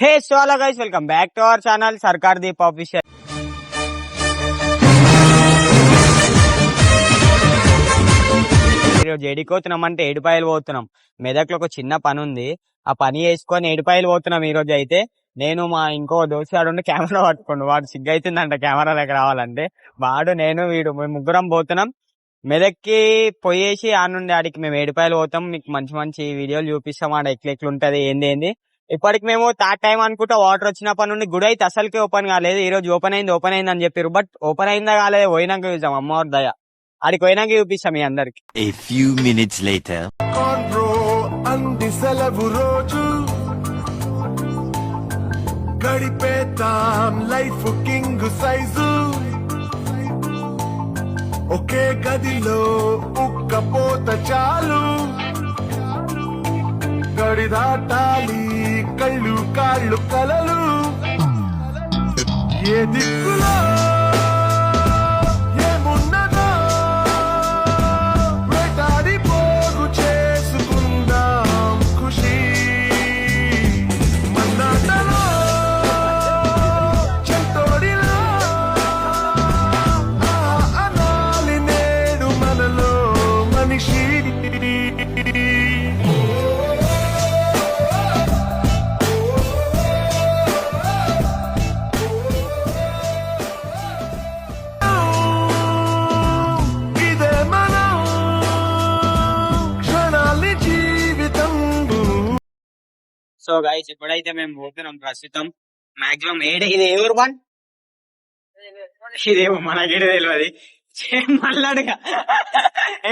Hey so guys welcome back to our channel Sarkar Deep official ఈరోజు ఏడిపోతున్నాం అంటే ఏడుపాయలు పోతున్నాం. మెదక్లో ఒక చిన్న పని ఉంది. ఆ పని వేసుకొని ఏడుపాయలు పోతున్నాం ఈ రోజు అయితే. నేను మా ఇంకో దోశ ఉండి కెమెరా పట్టుకోండు. వాడు సిగ్గు అవుతుందంట కెమెరా దగ్గర రావాలంటే. వాడు నేను వీడు మేము ముగ్గురం పోతున్నాం. మెదక్కి పోయేసి ఆ నుండి ఆడికి మేము ఏడుపాయలు పోతాం. మీకు మంచి మంచి వీడియోలు చూపిస్తాం. ఆడ ఎట్ల ఎట్లా ఉంటుంది ఏంది ఏంది. ఇప్పటికి మేము థర్డ్ టైం అనుకుంటా వాటర్ వచ్చినప్పటి నుండి గుడి అయితే అసలుకే ఓపెన్ కాలేదు. ఈ రోజు ఓపెన్ అయింది ఓపెన్ అయింది అని చెప్పారు బట్ ఓపెన్ అయిందా కాలేదు పోయినాక చూసాం అమ్మవారి దయ. ఆడికి పోయినాక చూపిస్తాం మీ అందరికి. అంది సెలవు రోజు. గడిపేతాం లైఫ్ కింగ్ సైజు. ఒకే గదిలో ఉక్కపోత చాలు. గడి దాటాలి. కళ్ళు కాళ్ళు కలలు. ఏ దిక్కులో సో గైస్ ఇప్పుడైతే మేము పోతున్నాం ప్రస్తుతం. మాక్సిమం ఏడు ఇది ఎవరు వన్? ఇదేమో మనకి తెలియదు మల్లడుగా.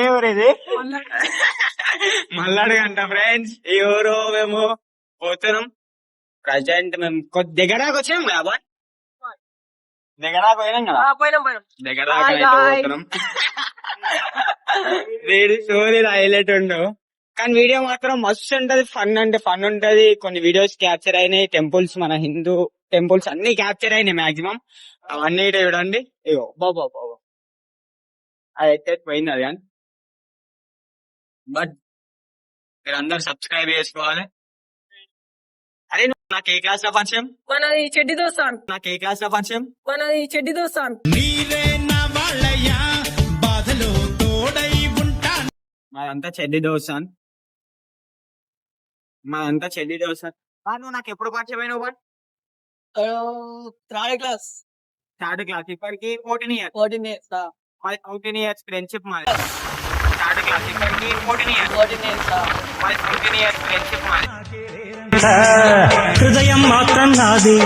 ఎవరు ఇది? మల్లడుగా అంట ఫ్రెండ్స్. ఎవరు మేము పోతున్నాం. ప్రజెంట్ మేము కొద్ది దగ్గరకు వచ్చాం కదా బాయ్ దగ్గరకు పోయినాం కదా? పోయినాం పోయినాం. దగ్గర Hi, అయితే guys. పోతున్నాం. స్టోరీ హైలైట్ ఉండవు కానీ వీడియో మాత్రం మస్తు ఉంటది. ఫన్ అంటే ఫన్ ఉంటది. కొన్ని వీడియోస్ క్యాప్చర్ అయినాయి. టెంపుల్స్ మన హిందూ టెంపుల్స్ అన్ని క్యాప్చర్ అయినాయి మాక్సిమం అవన్నీ చూడండి. ఇగో బాబా బాబా అది అయితే పోయింది అది కానీ. బట్ మీరు అందరు సబ్స్క్రైబ్ చేసుకోవాలి. అరే నువ్వు నాకు ఏ క్లాస్లో పరిచయం? మనది చెడ్డి దోస్తాన్. నాకు ఏ క్లాస్లో పరిచయం? మనది చెడ్డి దోస్తాన్. మాదంతా చెడ్డి దోశ మాదంతా చెడ్డి దోశ బా, నువ్వు నాకు ఎప్పుడు పరిచయమైన థర్డ్ క్లాస్. Third class. ఇప్పటికి fourteen years. Fourteen years fourteen years friendship మాది. Third class. ఇప్పటికి fourteen years. Fourteen years fourteen years friendship మాది. హృదయం మాత్రం నాది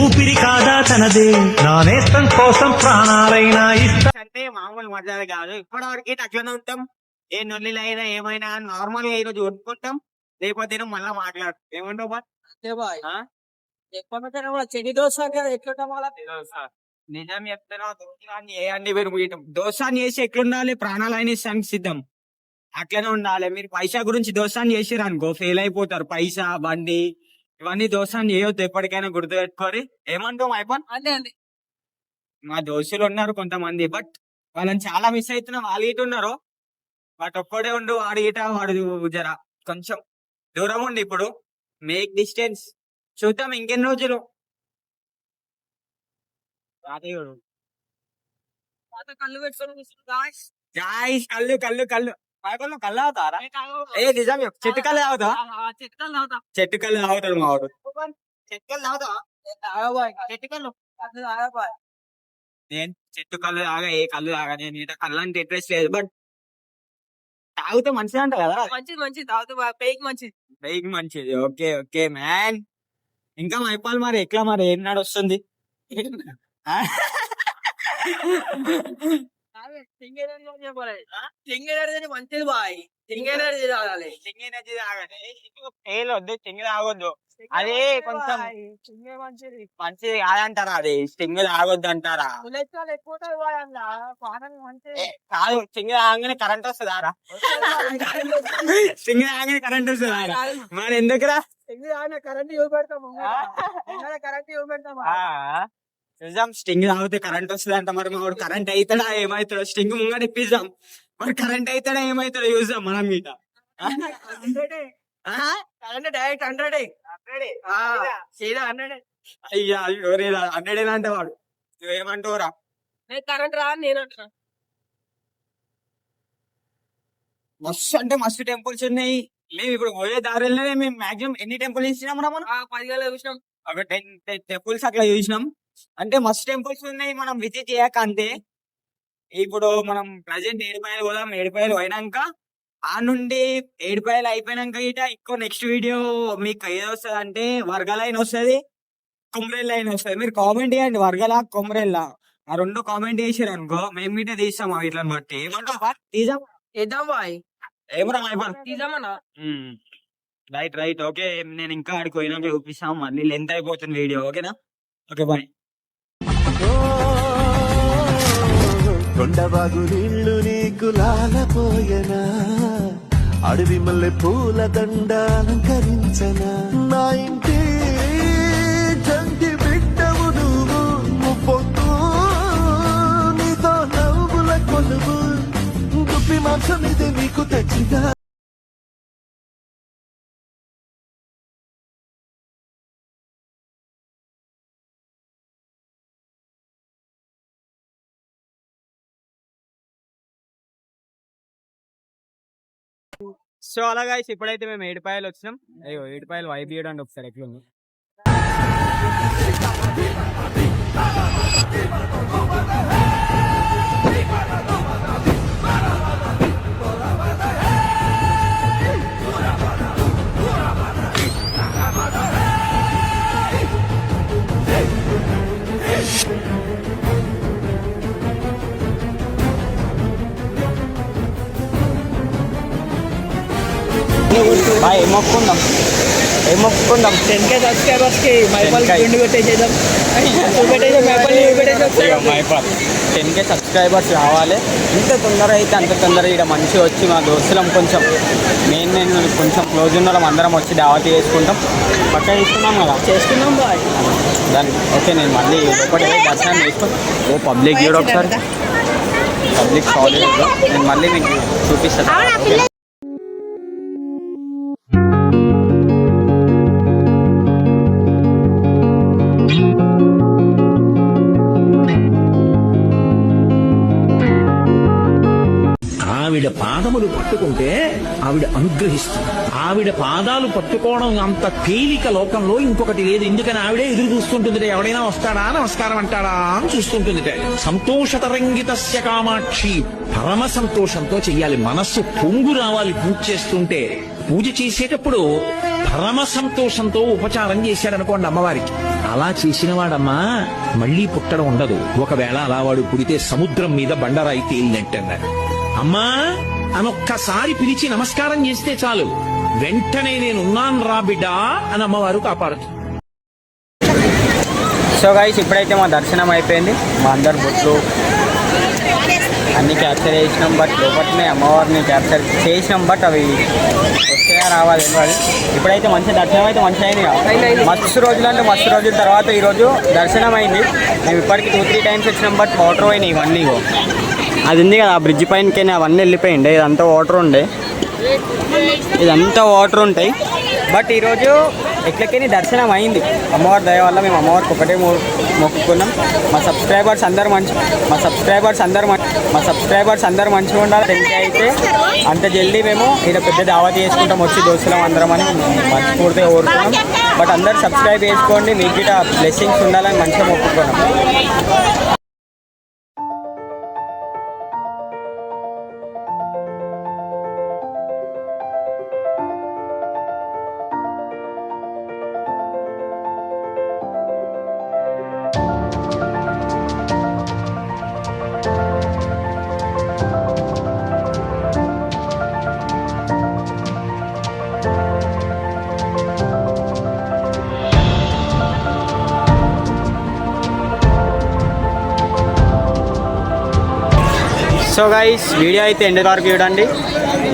ఊపిరి కాదా తనది. నా నేస్తం కోసం ప్రాణాలైనా ఇస్తా. అంటే మామూలు మజాలు కాదు. ఇప్పటి వరకు అట్లనే ఉంటాం? ఏ నొల్లిలు అయినా ఏమైనా నార్మల్గా ఈ రోజు కొట్టుకుంటాం లేకపోతే మళ్ళీ మాట్లాడు. ఏమంటావు బా? చెడ్డి దోశ నిజం చెప్తున్నా వేయండి మీరు చేసి ఎట్లుండాలి? ప్రాణాలు అయిన సిద్ధం. అట్లనే ఉండాలి. మీరు పైసా గురించి దోసాన్ని చేసిరు అనుకో ఫెయిల్ అయిపోతారు. పైసా బండి ఇవన్నీ దోసాన్ని చేయొద్దు ఎప్పటికైనా గుర్తు పెట్టుకోరి ఏమంటాం అయిపోయి అంతే. అండి మా దోస్తులు ఉన్నారు కొంతమంది బట్ వాళ్ళని చాలా మిస్ అవుతున్నాం వాళ్ళు ఇటు ఉన్నారు? బట్ ఒక్కడే ఉండు వాడు ఇట వాడు జర. కొంచెం దూరం ఉండి ఇప్పుడు మేక్ డిస్టెన్స్ చూద్దాం ఇంకెన్ని రోజులు? కళ్ళు. గాయస్ కళ్ళు కళ్ళు కళ్ళు. పైకొల్లు కళ్ళు అవుతారా? ఏ నిజం. చెట్టు కళ్ళు ఆ, చెట్టు కళ్ళు తాగుతాడు మా వాడు. చెట్టు కళ్ళు బాయ్ చెట్టు కళ్ళు. నేను చెట్టు కళ్ళు ఏ కళ్ళు తాగా నేను కళ్ళు అంటే ఇంట్రెస్ట్ లేదు. బట్ తాగితే మంచిది అంట కదా. మంచిది మంచిది. తాగుతా పేకి మంచిది. బైక్ మంచిది. ఓకే ఓకే మ్యాన్ ఇంకా మైపాల్ మరి ఎట్లా మరి? ఏం నడుస్తుంది? ఆ? సింగ్ ఎనర్జీ చెప్పాలి. సింగ్ ఎనర్జీ మంచిది బాయ్. సింగ్ ఎనర్జీ తాగాలి సింగ్ ఎనర్జీ తాగండి ఫెయిల్ వద్దు సింగ్ తాగొద్దు అదే కొంచెం మంచిది మంచిది కాదంటారా అది స్టింగ్ తాగొద్దు అంటారా కొలెస్ట్రాల్ ఎక్కువ కాదు స్టింగ్ తాగగానే కరెంట్ వస్తుందారా స్టింగ్ తాగగానే కరెంట్ వస్తుందారా మరి ఎందుకురా సింగ్ తాగిన కరెంట్ కరెంట్ ఇవ్వ పెడతాము ఆ, నిజం స్టింగ్ తాగితే కరెంట్ వస్తుంది అంట మరి మాడు కరెంట్ అవుతాడా ఏమవుతాడో స్టింగ్ ముంగట ఇప్పిద్దాం. మరి కరెంట్ అవుతాడా ఏమవుతాడో చూద్దాం మనం మీద? కరెంట్ డైరెక్ట్ హండ్రెడ్ సీదా హండ్రెడ్. అయ్యా ఎవరైనా హండ్రెడ్ అంటే వాడు. నువ్వేమంటావురా కరెంట్ రా నేను అంటున్నా మస్తు అంటే మస్తు టెంపుల్స్ ఉన్నాయి. మేము ఇప్పుడు పోయే దారిలోనే మేము మాక్సిమం ఎన్ని టెంపుల్స్ చూసినాం రా మనం? పదివేలు చూసినాం. ఒక టెన్ టెంపుల్స్ అట్లా చూసినాం. అంటే మస్తు టెంపుల్స్ ఉన్నాయి మనం విజిట్ చేయక అంతే ఇప్పుడు మనం ప్రజెంట్ ఏడుపాయలు పోదాం. ఏడుపాయలు పోయినాక ఆ నుండి ఏడుపాయలు అయిపోయినాక ఇట ఇంకో నెక్స్ట్ వీడియో మీకు ఏది వస్తుంది అంటే వర్గ లైన్ వస్తుంది కొమరెల్ లైన్ వస్తుంది. మీరు కామెంట్ చేయండి వర్గలా కొమరెల్లా. ఆ రెండు కామెంట్ చేసారు అనుకో మేము గిట్ట తీస్తాం అవి ఇట్లా బట్టి. ఏమంటావు తీసాం ఇద్దాం బాయ్ ఏమరా మైపాల్ తీద్దామన్నా రైట్ రైట్. ఓకే నేను ఇంకా ఆడికి పోయినాక చూపిస్తాం. మళ్ళీ లెంత్ అయిపోతుంది వీడియో. ఓకేనా? Okay bye. కొండవాగు నీళ్ళు నీకు లాలపోయనా? అడవి మల్లె పూల దండ అలంకరించనా నా ఇంటి చంటి బిడ్డవు నువ్వు ముప్పొద్దు నీతో నవ్వుల కొలువు. గుప్పి మాంసం ఇది నీకు తెచ్చిన. సో అలాగా ఇప్పుడైతే మేము ఏడుపాయలు వచ్చినాం. అయ్యో ఏడుపాయలు వైబ్ చేయడానికి ఒకసారి ఎట్లుంది. బాయ్ మొక్కుకుందాం టెన్ కే సబ్స్క్రైబర్స్కి మైపాల్ 10K. గుండు పెట్టేసేద్దాం. పెట్టేసాం మైపాల్ పెట్టేసాం మైపాల్. టెన్ కే సబ్స్క్రైబర్స్ రావాలి. ఎంత తొందర అయితే అంత తొందర ఇక్కడ మంచిగా వచ్చి మా దోస్తులం కొంచెం మెయిన్ మెయిన్ కొంచెం క్లోజ్ ఉన్న వాళ్ళం అందరం వచ్చి దావతి చేసుకుంటాం. పక్క తీసుకున్నాం కదా? చేసుకున్నాం బాయ్. దాన్ని ఓకే నేను మళ్ళీ ఒకటి దర్శనం చేసుకుని ఓ పబ్లిక్ చూడ ఒకసారి. పబ్లిక్ సాలిడ్ నేను మళ్ళీ మీకు చూపిస్తాను ఆవిడ పాదములు పట్టుకుంటే ఆవిడ అనుగ్రహిస్తుంది. ఆవిడ పాదాలు పట్టుకోవడం అంత తేలిక లోకంలో ఇంకొకటి లేదు. ఎందుకని ఆవిడే ఎదురు చూస్తుంటుంది ఎవడైనా వస్తాడా? నమస్కారం అంటాడా? అని చూస్తుంటుంది సంతోషతరంగిత కామాక్షి పరమ సంతోషంతో చెయ్యాలి. మనస్సు పొంగు రావాలి పూజ చేస్తుంటే. పూజ చేసేటప్పుడు పరమ సంతోషంతో ఉపచారం చేశాడనుకోండి అమ్మవారికి. అలా చేసిన వాడమ్మా మళ్ళీ పుట్టడం ఉండదు. ఒకవేళ అలా వాడు పుడితే సముద్రం మీద బండరాయి తేలినట్టన్నారు. అమ్మా అనొక్కసారి పిలిచి నమస్కారం చేస్తే చాలు. వెంటనే నేనున్నాను రా బిడ్డా అని అమ్మవారు కాపాడుతుంది సో గైస్ ఇప్పుడైతే మా దర్శనం అయిపోయింది. మా అందరు బుట్లు అన్ని క్యాప్చర్ చేసినాం బట్ లోపలనే అమ్మవారిని క్యాప్చర్ చేసినాం బట్ అవి వస్తాయా రావాలి తెలియాలి ఇప్పుడైతే మంచి దర్శనం అయితే మంచిగా అయింది. మస్తు రోజులు అంటే మస్తు రోజుల తర్వాత ఈరోజు దర్శనం అయింది. మేము ఇప్పటికి టూ త్రీ టైమ్స్ వచ్చినాం బట్ వాటర్ పోయినాయి ఇవన్నీ అది ఉంది కదా ఆ బ్రిడ్జ్ పైనకి అవన్నీ వెళ్ళిపోయిండే ఇదంతా వాటర్ ఉండే. ఇదంతా వాటర్ ఉంటాయి. బట్ ఈరోజు ఎట్లకైనా దర్శనం అయింది. అమ్మవారి దయ వల్ల మేము అమ్మవారికి ఒకటే మొక్కుకున్నాం. మా సబ్స్క్రైబర్స్ అందరు మంచి మా సబ్స్క్రైబర్స్ అందరు మా సబ్స్క్రైబర్స్ అందరు మంచిగా ఉండాలి. టెన్కే అయితే అంత జల్దీ మేము ఇక్కడ పెద్ద దావత్ చేసుకుంటాం. వచ్చి దోస్తులం అందరం అని మనస్ఫూర్తిగా కోరుకున్నాం. బట్ అందరు సబ్స్క్రైబ్ చేసుకోండి. మీకు గిట్ట బ్లెస్సింగ్స్ ఉండాలని మంచిగా మొక్కుకున్నాం. సో గైస్ వీడియో అయితే ఎండ్ వరకు చూడండి.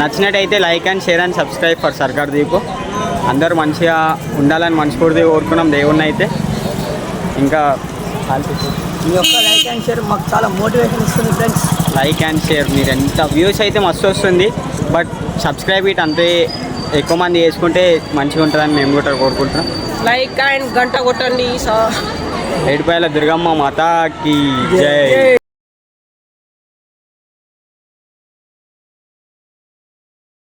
నచ్చినట్టయితే like and share and subscribe for Sarkar Deepu అందరూ మంచిగా ఉండాలని మనస్ఫూర్తిగా కోరుకున్నాం దేవుణ్ణి అయితే. ఇంకా మీ యొక్క లైక్ అండ్ షేర్ మాకు చాలా మోటివేషన్ ఇస్తుంది ఫ్రెండ్స్ లైక్ అండ్ షేర్ మీరు ఎంత వ్యూస్ అయితే మస్తు వస్తుంది. బట్ సబ్స్క్రైబ్ ఇట్ అంతే ఎక్కువ మంది చేసుకుంటే మంచిగా ఉంటుందని మేము కూడా కోరుకుంటున్నాం. లైక్ అండ్ గంట కొట్టండి ఏడుపాయల దుర్గమ్మ మాతాకి జై.